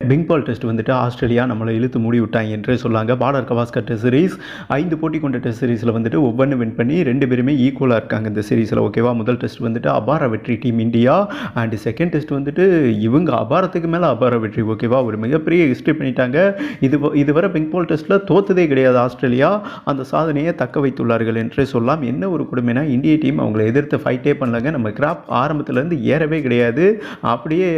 Bengal test வந்துட்டு Australia நம்மளை இழுத்து மூடி விட்டாங்க என்றே சொல்லாங்க. பார்டர் கவாஸ்கர் டெஸ்ட் சீரீஸ் ஐந்து போட்டி கொண்ட டெஸ்ட் சீரிஸில் வந்துட்டு ஒவ்வொன்று வின் பண்ணி ரெண்டு பேருமே ஈக்குவலாக இருக்காங்க இந்த சீரிஸில் ஓகேவா முதல் டெஸ்ட் வந்துட்டு அபார வெற்றி team India and second test வந்துட்டு இவங்க அபாரத்துக்கு மேலே அபார வெற்றி. ஓகேவா ஒரு மிகப்பெரிய ஹிஸ்ட்ரி பண்ணிட்டாங்க. இது இதுவரை பெங்கால் டெஸ்ட்டில் தோத்ததே கிடையாது ஆஸ்திரேலியா. அந்த சாதனையை தக்க வைத்துள்ளார்கள் என்றே சொல்லலாம் என்ன ஒரு கொடுமைனா இந்திய டீம் அவங்களை எதிர்த்து ஃபைட்டே பண்ணலங்க. நம்ம கிராப் ஆரம்பத்துலேருந்து ஏறவே கிடையாது. அப்படியே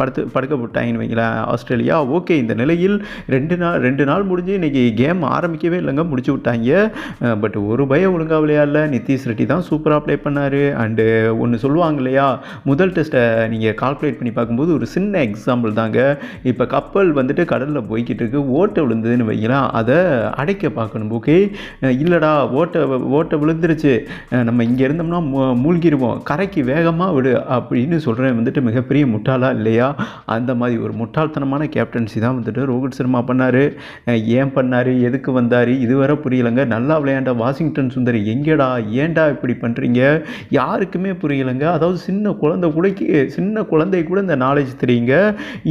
படுத்து படுக்க விட்டாங்கன்னு வைங்களேன். ஆஸ்திரேலியா. ஓகே இந்த நிலையில் ரெண்டு நாள் ரெண்டு நாள் முடிஞ்சு இன்றைக்கி கேம் ஆரம்பிக்கவே இல்லைங்க முடிச்சு விட்டாங்க. பட் ஒரு பயம் ஒழுங்காக விளையாடல. நிதிஷ் ரெட்டி தான் சூப்பராக ப்ளே பண்ணார். அண்டு ஒன்று சொல்லுவாங்க இல்லையா முதல் டெஸ்ட்டை நீங்கள் கால்குலேட் பண்ணி பார்க்கும்போது ஒரு சின்ன எக்ஸாம்பிள் தாங்க. இப்போ கப்பல் வந்துட்டு கடலில் போய்கிட்டு இருக்கு. ஓட்டை விழுந்ததுன்னு வைங்களேன் அதை அடைக்க பார்க்கணும் ஓகே இல்லைடா ஓட்டை ஓட்டை விழுந்துருச்சு. நம்ம இங்கே இருந்தோம்னா மூ- கரைக்கு வேகமாக விடு அப்படின்னு சொல்கிறேன் வந்துட்டு மிகப்பெரிய முட்டாளா இல்லையா? அந்த மாதிரி ஒரு முட்டாள் முட்டாள்தனமான கேப்டன்சி தான் வந்துட்டு ரோஹித் சர்மா பண்ணார். ஏன் பண்ணார்? எதுக்கு வந்தார்? இதுவரை புரியலைங்க. நல்லா விளையாண்ட வாஷிங்டன் சுந்தர் எங்கேடா? ஏன்டா இப்படி பண்ணுறீங்க யாருக்குமே புரியலைங்க. அதாவது சின்ன குழந்தை கூட சின்ன குழந்தை கூட இந்த நாலேஜ் தெரியுங்க.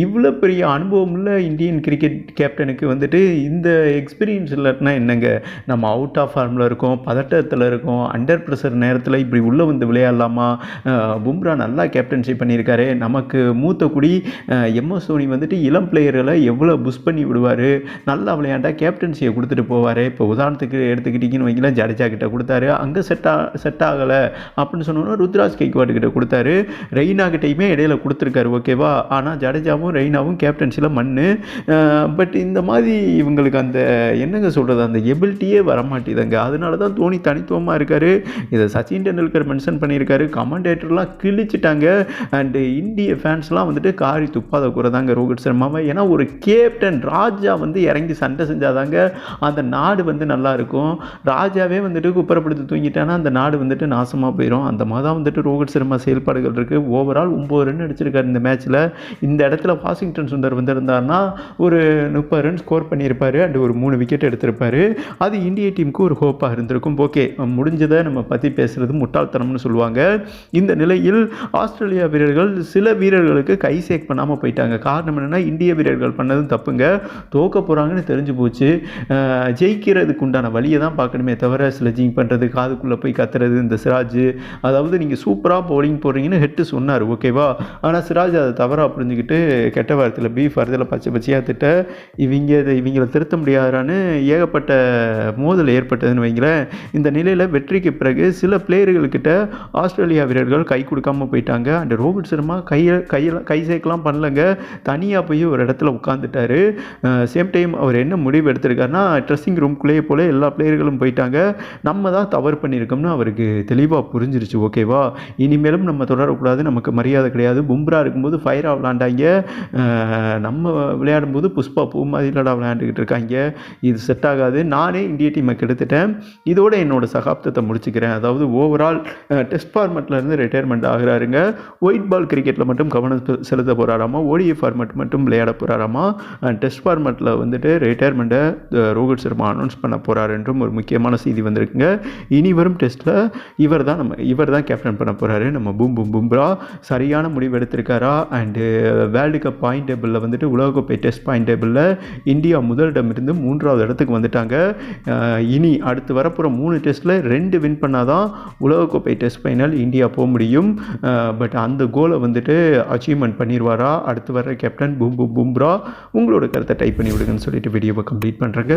இவ்வளோ பெரிய அனுபவம் உள்ள இந்தியன் கிரிக்கெட் கேப்டனுக்கு வந்துட்டு இந்த எக்ஸ்பீரியன்ஸ் இல்லைன்னா என்னங்க? நம்ம அவுட் ஆஃப் ஃபார்மில் இருக்கோம் பதட்டத்தில் இருக்கோம் அண்டர் ப்ரெஷர் நேரத்தில் இப்படி உள்ளே வந்து விளையாடலாமா? பும்ரா நல்லா கேப்டன்ஷிப் பண்ணியிருக்காரு. நமக்கு மூத்த குடி எம்எஸ் தோனி வந்துட்டு இளம் பிளேயர்களை எவ்வளோ புஷ் பண்ணி விடுவார்? நல்லா விளையாண்டா கேப்டன்சியை கொடுத்துட்டு போவார். இப்போ உதாரணத்துக்கு எடுத்துக்கிட்டிங்கன்னு வைங்களேன் ஜடேஜா கிட்ட கொடுத்தாரு. அங்கே செட் ஆ செட் ஆகலை அப்படின்னு சொன்னோன்னா ருத்ராஜ் கைக்வாட் கிட்ட கொடுத்தாரு. ரெய்னா கிட்டையுமே இடையில கொடுத்துருக்காரு ஓகேவா ஆனால் ஜடேஜாவும் ரெய்னாவும் கேப்டன்சியில் மண் பட் இந்த மாதிரி இவங்களுக்கு அந்த என்னங்க சொல்கிறது அந்த எபிலிட்டியே வரமாட்டேதுங்க அதனால தான் தோனி தனித்துவமாக இருக்கார். இதை சச்சின் டெண்டுல்கர் மென்ஷன் பண்ணியிருக்காரு. கமெண்டேட்டர்லாம் கிழிச்சிட்டாங்க. அண்டு இந்திய ஃபேன்ஸ்லாம் வந்துட்டு காரி துப்பாத குறை தாங்க ரோஹித் சர்மாவை ஏன்னா ஒரு கேப்டன் ராஜா வந்து இறங்கி சண்டை செஞ்சாதாங்க அந்த நாடு வந்து நல்லா இருக்கும். ராஜாவே வந்துட்டு குப்பரப்படுத்தி தூங்கிட்டானா அந்த நாடு வந்துட்டு நாசமாக போயிடும் அந்த மாதிரி தான் வந்துட்டு ரோஹித் சர்மா செயல்பாடுகள் இருக்குது ஓவரால் ஒம்பது ரன் அடிச்சிருக்காரு இந்த மேட்ச்சில் இந்த இடத்துல வாஷிங்டன் சுந்தர் வந்திருந்தாருன்னா ஒரு முப்பது ரன் ஸ்கோர் பண்ணியிருப்பார். அண்ட் ஒரு மூணு விக்கெட் எடுத்திருப்பார். அது இந்திய டீமுக்கு ஒரு ஹோப்பாக இருந்திருக்கும். ஓகே முடிஞ்சதை நம்ம பற்றி பேசுகிறது முட்டாள்தனம்னு சொல்லுவாங்க. இந்த நிலையில் ஆஸ்திரேலியா வீரர்கள் சில வீரர்களுக்கு கை சேக் பண்ணாமல் போயிட்டாங்க. காரணம் என்ன என்னென்னா இந்திய வீரர்கள் பண்ணதும் தப்புங்க. தோக்க போகிறாங்கன்னு தெரிஞ்சு போச்சு. ஜெயிக்கிறதுக்கு உண்டான வழியை தான் பார்க்கணுமே தவிர ஸ்லெஜிங் பண்ணுறது காதுக்குள்ளே போய் கத்துறது இந்த சிராஜ் அதாவது நீங்கள் சூப்பராக போலிங் போடுறீங்கன்னு ஹெட்டு சொன்னார் ஓகேவா ஆனால் சிராஜ் அதை தவறாக புரிஞ்சுக்கிட்டு கெட்ட வார்த்தையில் பீஃப் வார்த்தையில் பச்சை பச்சையாக திட்ட இவங்க இதை இவங்களை திருத்த முடியாதான்னு ஏகப்பட்ட மோதல் ஏற்பட்டதுன்னு வைங்களேன். இந்த நிலையில் வெற்றிக்கு பிறகு சில பிளேயர்கள்கிட்ட ஆஸ்திரேலியா வீரர்கள் கை கொடுக்காம போயிட்டாங்க. அண்ட் ரோஹித் சர்மா கையை கையில் கை சேர்க்கலாம் பண்ணலங்க. தனியாக போய் ஒரு இடத்துல உட்காந்துட்டாரு சேம் டைம் அவர் என்ன முடிவு எடுத்திருக்காருன்னா ட்ரெஸ்ஸிங் ரூம்குள்ளேயே போல எல்லா பிளேயர்களும் போயிட்டாங்க. நம்ம தான் தவறு பண்ணியிருக்கோம்னு அவருக்கு தெளிவாக புரிஞ்சிருச்சு ஓகேவா இனிமேலும் நம்ம தொடரக்கூடாது நமக்கு மரியாதை கிடையாது. பும்ரா இருக்கும்போது ஃபயராக விளாண்டாங்க நம்ம விளையாடும்போது புஷ்பா பூ மாதிரிலடா விளையாண்டுக்கிட்டு இருக்காங்க. இது செட் ஆகாது. நானே இந்திய டீமை கெடுத்துட்டேன். இதோட என்னோட சகாப்தத்தை முடிச்சுக்கிறேன். அதாவது ஓவரால் டெஸ்ட் ஃபார்மெட்டில் இருந்து ரிட்டையர்மெண்ட் ஆகிறாருங்க. ஒயிட் பால் கிரிக்கெட்டில் மட்டும் கவனம் செலுத்த போகிறாராமா ஓடிஏ ஃபார்மெட் மட்டும் விளையாட போகிறாராமா டெஸ்ட் ஃபார்மேட்டில் வந்துட்டு ரிட்டையர்மெண்ட்டை ரோஹித் சர்மா அனௌன்ஸ் பண்ண போகிறார் என்றும் ஒரு முக்கியமான செய்தி வந்திருக்குங்க. இனி வரும் டெஸ்ட்டில் இவர் தான் நம்ம இவர் தான் கேப்டன் பண்ண போகிறாரு நம்ம பூம் பூம் பும்ரா சரியான முடிவு எடுத்திருக்காரா? அண்டு வேர்ல்டு கப் பாயிண்ட் டேபிளில் வந்துட்டு உலகக்கோப்பை டெஸ்ட் பாயிண்ட் டேபிளில் இந்தியா முதலிடம் இருந்து மூன்றாவது இடத்துக்கு வந்துட்டாங்க. இனி அடுத்து வரப்போகிற மூணு டெஸ்ட்டில் ரெண்டு வின் பண்ணாதான் உலகக்கோப்பை டெஸ்ட் ஃபைனல் இந்தியா போக முடியும். பட் அந்த கோலை வந்துட்டு அச்சீவ்மெண்ட் பண்ணிடுவாரா அடுத்து வர கேப்டன் பூம் பூம் பும்ரா உங்களோட கருத்தை டைப் பண்ணி விடுங்கன்னு சொல்லிட்டு வீடியோவை கம்ப்ளீட் பண்ணுறேங்க